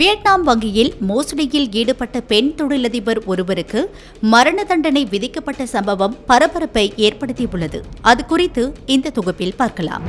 Vietnam வங்கியில் மோசடியில் ஈடுபட்ட பெண் தொழிலதிபர் ஒருவருக்கு மரண தண்டனை விதிக்கப்பட்ட சம்பவம் பரபரப்பை ஏற்படுத்தியுள்ளது. அது குறித்து இந்த தொகுப்பில் பார்க்கலாம்.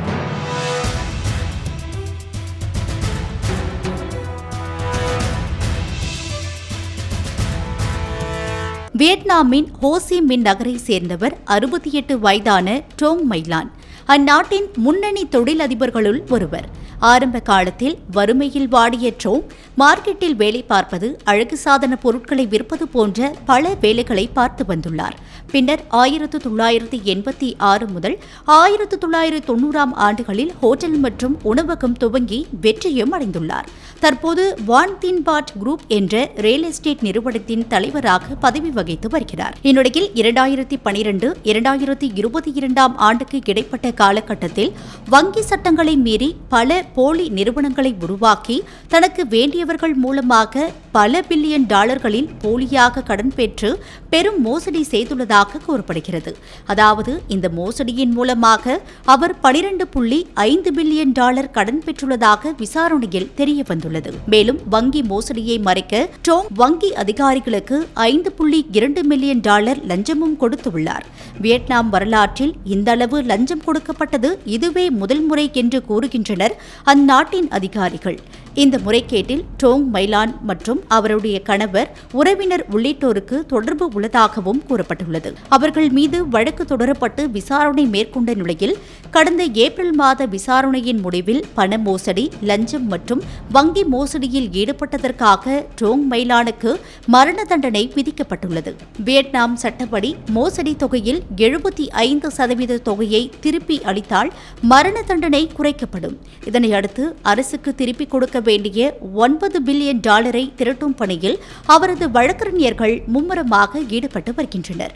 வியட்நாமின் ஹோசி மின் நகரை சேர்ந்தவர் அறுபத்தி எட்டு வயதான டோங் மைலான் அந்நாட்டின் முன்னணி தொழிலதிபர்களுள் ஒருவர். ஆரம்ப காலத்தில் வறுமையில் வாடியற்றோம். மார்க்கெட்டில் வேலை பார்ப்பது அழகு சாதன பொருட்களை விற்பது போன்ற பல வேலைகளை பார்த்து வந்துள்ளார். பின்னர் ஆயிரத்து தொள்ளாயிரத்து எண்பத்தி ஆறு முதல் ஆயிரத்து தொள்ளாயிரத்து தொன்னூறாம் ஆண்டுகளில் ஹோட்டல் மற்றும் உணவகம் துவங்கி வெற்றியும் அடைந்துள்ளார். தற்போது வான் தின்பாட் குரூப் என்ற ரியல் எஸ்டேட் நிறுவனத்தின் தலைவராக பதவி வகித்து வருகிறார். இந்நிலையில் இரண்டாயிரத்தி பனிரெண்டு இரண்டாயிரத்தி இருபத்தி இரண்டாம் ஆண்டுக்கு இடைப்பட்ட காலகட்டத்தில் வங்கி சட்டங்களை மீறி பல போலி நிறுவனங்களை உருவாக்கி தனக்கு வேண்டியவர்கள் மூலமாக பல பில்லியன் டாலர்களில் போலியாக கடன் பெற்று பெரும் மோசடி செய்துள்ளதாக கூறப்படுகிறது. அதாவது இந்த மோசடியின் மூலமாக அவர் பனிரெண்டு புள்ளி ஐந்து பில்லியன் டாலர் கடன் பெற்றுள்ளதாக விசாரணையில் தெரிய வந்துள்ளது மேலும் வங்கி மோசடியை மறைக்க டோங் வங்கி அதிகாரிகளுக்கு ஐந்து புள்ளி இரண்டு மில்லியன் டாலர் லஞ்சமும் கொடுத்துள்ளார். வியட்நாம் வரலாற்றில் இந்த அளவு லஞ்சம் கொடுக்கப்பட்டது இதுவே முதல் முறை என்று கூறுகின்றனர் அந்நாட்டின் அதிகாரிகள். இந்த முறைகேட்டில் டோங் மைலான் மற்றும் அவருடைய கணவர் உறவினர் உள்ளிட்டோருக்கு தொடர்பு உள்ளதாகவும் கூறப்பட்டுள்ளது. அவர்கள் மீது வழக்கு தொடரப்பட்டு விசாரணை மேற்கொண்ட நிலையில் கடந்த ஏப்ரல் மாத விசாரணையின் முடிவில் பண மோசடி லஞ்சம் மற்றும் வங்கி மோசடியில் ஈடுபட்டதற்காக டோங் மைலானுக்கு மரண தண்டனை விதிக்கப்பட்டுள்ளது. வியட்நாம் சட்டப்படி மோசடி தொகையில் எழுபத்தி ஐந்து சதவீத தொகையை திருப்பி அளித்தால் மரண தண்டனை குறைக்கப்படும். இதனையடுத்து அரசுக்கு திருப்பிக் கொடுக்க வேண்டிய ஒன்பது பில்லியன் டாலரை திரட்டும் பணியில் அவரது வழக்கறிஞர்கள் மும்முரமாக ஈடுபட்டு வருகின்றனர்.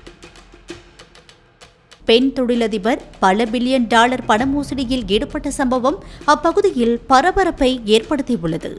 பெண் தொழிலதிபர் பல பில்லியன் டாலர் பண மோசடியில் ஈடுபட்ட சம்பவம் அப்பகுதியில் பரபரப்பை ஏற்படுத்தியுள்ளது.